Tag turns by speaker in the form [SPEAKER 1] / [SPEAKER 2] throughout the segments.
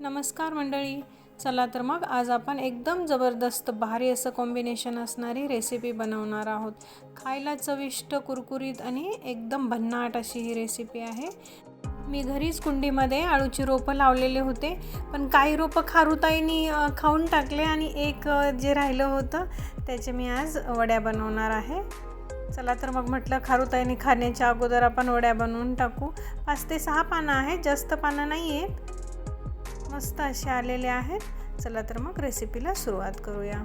[SPEAKER 1] नमस्कार मंडळी. चला तर मग आज आपण एकदम जबरदस्त भारी असं कॉम्बिनेशन असणारी रेसिपी बनवणार आहोत. खायला चविष्ट कुरकुरीत आणि एकदम भन्नाट अशी ही रेसिपी आहे. मी घरीच कुंडीमध्ये आळूची रोपं लावलेले होते पण काही रोपं खारुताईनी खाऊन टाकले आणि एक जे राहिलं होतं त्याचे मी आज वड्या बनवणार आहे. चला तर मग म्हटलं खारुताईने खाण्याच्या अगोदर आपण वड्या बनवून टाकू. पाच ते सहा पानं आहेत जास्त पानं नाही आहेत मस्त असे आलेले आहेत. चला तर मग रेसिपीला सुरुवात करूया.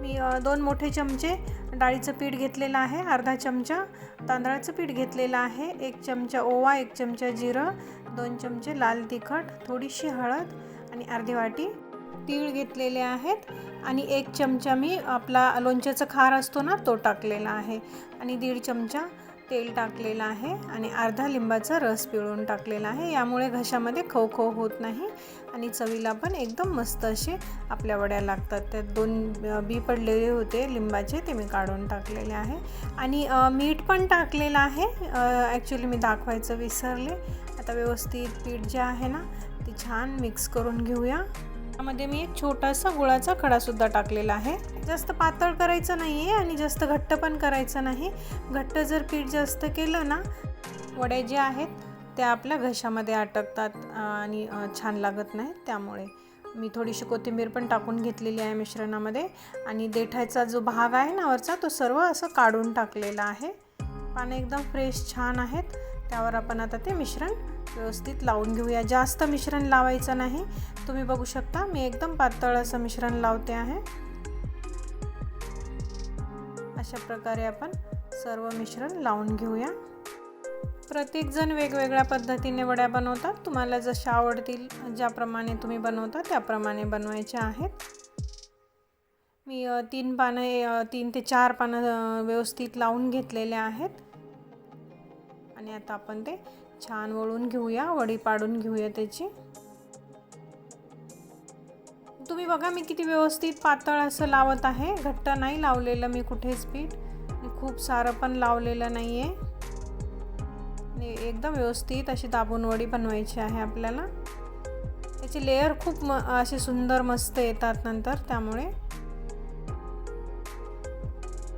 [SPEAKER 1] मी दोन मोठे चमचे डाळीचं पीठ घेतलेलं आहे अर्धा चमचा तांदळाचं पीठ घेतलेलं आहे एक चमचा ओवा एक चमचा जिरं दोन चमचे लाल तिखट थोडीशी हळद आणि अर्धी वाटी तीळ घेतलेले आहेत आणि एक चमचा मी आपला लोणच्याचा खार असतो ना तो टाकलेला आहे आणि दीड चमचा तेल टाकलेलं आहे आणि अर्धा लिंबाचा रस पिळून टाकलेला आहे. यामुळे घशामध्ये खव होत नाही आणि चवीला पण एकदम मस्त असे आपल्या वड्या लागतात. त्यात दोन बी पडलेले होते लिंबाचे ते मी काढून टाकलेले आहे. आणि मीठ पण टाकलेलं आहे. ॲक्च्युली मी दाखवायचं विसरले. आता व्यवस्थित पीठ जे आहे ना ते छान मिक्स करून घेऊया. त्यामध्ये मी एक छोटासा गुळाचा खडासुद्धा टाकलेला आहे. जास्त पातळ करायचं नाही आहे आणि जास्त घट्ट पण करायचं नाही. घट्ट जर पीठ जास्त केलं ना वडे जे आहेत त्या आपल्या घशामध्ये अटकतात आणि छान लागत नाहीत त्यामुळे. मी थोडीशी कोथिंबीर पण टाकून घेतलेली आहे मिश्रणामध्ये आणि देठाचा जो भाग आहे ना वरचा तो सर्व असं काढून टाकलेला आहे. पानं एकदम फ्रेश छान आहेत. त्यावर आपण आता ते मिश्रण व्यवस्थित लावून घेऊया. जास्त मिश्रण लावायचं नाही. तुम्ही बघू शकता मी एकदम पातळ असं मिश्रण लावते आहे. अशा प्रकारे आपण सर्व मिश्रण लावून घेऊया. प्रत्येकजण वेगवेगळ्या पद्धतीने वड्या बनवतात. तुम्हाला जशा आवडतील ज्याप्रमाणे तुम्ही बनवता त्याप्रमाणे बनवायच्या आहेत. मी तीन पानं तीन ते चार पानं व्यवस्थित लावून घेतलेले आहेत. आणि आता आपण ते छान वळून घेऊया वडी पाडून घेऊया त्याची. तुम्ही बघा मी किती व्यवस्थित पातळ असं लावत आहे. घट्ट नाही लावलेलं मी कुठेच पीठ. खूप सारं पण लावलेलं नाही आहे एकदम व्यवस्थित अशी दाबून वडी बनवायची आहे आपल्याला. त्याचे लेअर खूप म असे सुंदर मस्त येतात नंतर त्यामुळे.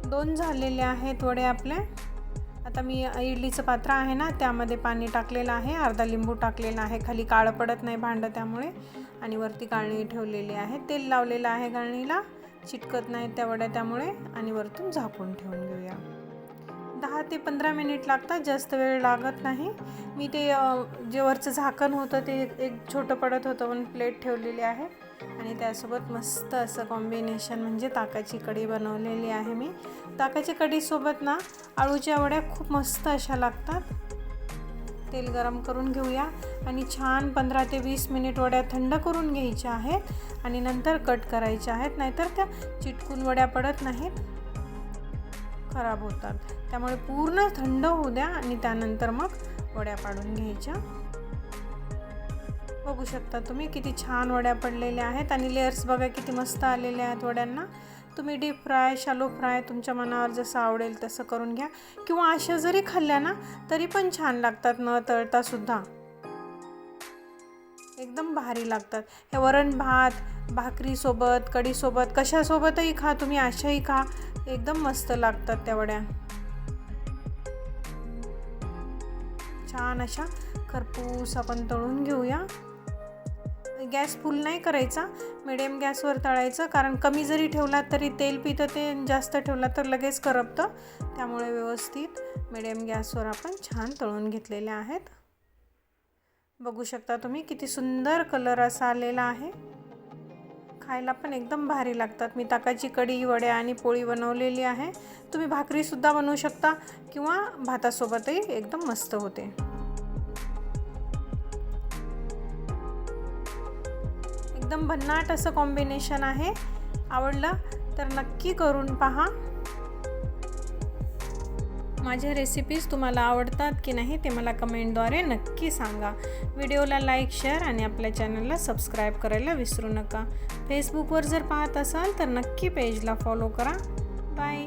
[SPEAKER 1] दोन झालेले आहेत वडे आपले. आता मी इडलीचं पात्र आहे ना त्यामध्ये पाणी टाकलेलं आहे अर्धा लिंबू टाकलेला आहे खाली काळं पडत नाही भांडं त्यामुळे. आणि वरती गाळणी ठेवलेली आहे तेल लावलेलं आहे गाळणीला चिटकत नाही त्या वड्या त्यामुळे. आणि वरतून झाकून ठेवून घेऊया. दहा ते पंधरा मिनिट लागतात जास्त वेळ लागत नाही. मी ते जे वरचं झाकण होतं ते एक छोटं पडत होतं पण प्लेट ठेवलेली आहे. आणि त्यासोबत मस्त असं कॉम्बिनेशन म्हणजे ताकाची कढी बनवलेली आहे मी. ताकाची कढीसोबत ना आळूच्या वड्या खूप मस्त अशा लागतात. तेल गरम करून घेऊया आणि छान पंधरा ते वीस मिनिट वड्या थंड करून घ्यायच्या आहेत आणि नंतर कट करायच्या आहेत नाहीतर त्या चिटकून वड्या पडत नाहीत. खराब होतात. त्यामुळे पूर्ण थंड होऊ द्या आणि त्यानंतर मग वड्या पाडून घ्यायच्या. बघू शकता तुम्ही. किती छान वड्या पडलेल्या आहेत आणि लेअर्स बघा किती मस्त आलेल्या आहेत वड्यांना. तुम्ही डीप फ्राय शालो फ्राय तुमच्या मनावर जसं आवडेल तसं करून घ्या. किंवा अशा जरी खाल्ल्या ना तरी पण छान लागतात न तळतासुद्धा एकदम भारी लागतात. हे वरण भात भाकरीसोबत कढीसोबत कशासोबतही खा तुम्ही अशाही खा. एकदम मस्त लागतात त्या वड्या. छान अशा खरपूस आपण तळून घेऊया. गॅस फुल नाही करायचा मिडियम गॅसवर तळायचं. कारण कमी जरी ठेवला तरी तेल पितं ते जास्त ठेवला तर लगेच करपतं. त्यामुळे व्यवस्थित मिडियम गॅसवर आपण छान तळून घेतलेले आहेत. बघू शकता तुम्ही किती सुंदर कलर असा आलेला आहे. खायला पण एकदम भारी लागतात. मी ताकाची कढी वड्या आणि पोळी बनवलेली आहे. तुम्ही भाकरीसुद्धा बनवू शकता किंवा भातासोबतही एकदम मस्त होते. एकदम भन्नाट असं कॉम्बिनेशन आहे. आवडलं तर नक्की करून पहा. माझ्या रेसिपीज तुम्हाला आवडतात की नाही ते मला कमेंटद्वारे नक्की सांगा. व्हिडिओला लाईक शेअर आणि आपल्या चॅनलला सबस्क्राईब करायला विसरू नका. फेसबुकवर जर पाहत असाल तर नक्की पेजला फॉलो करा. बाय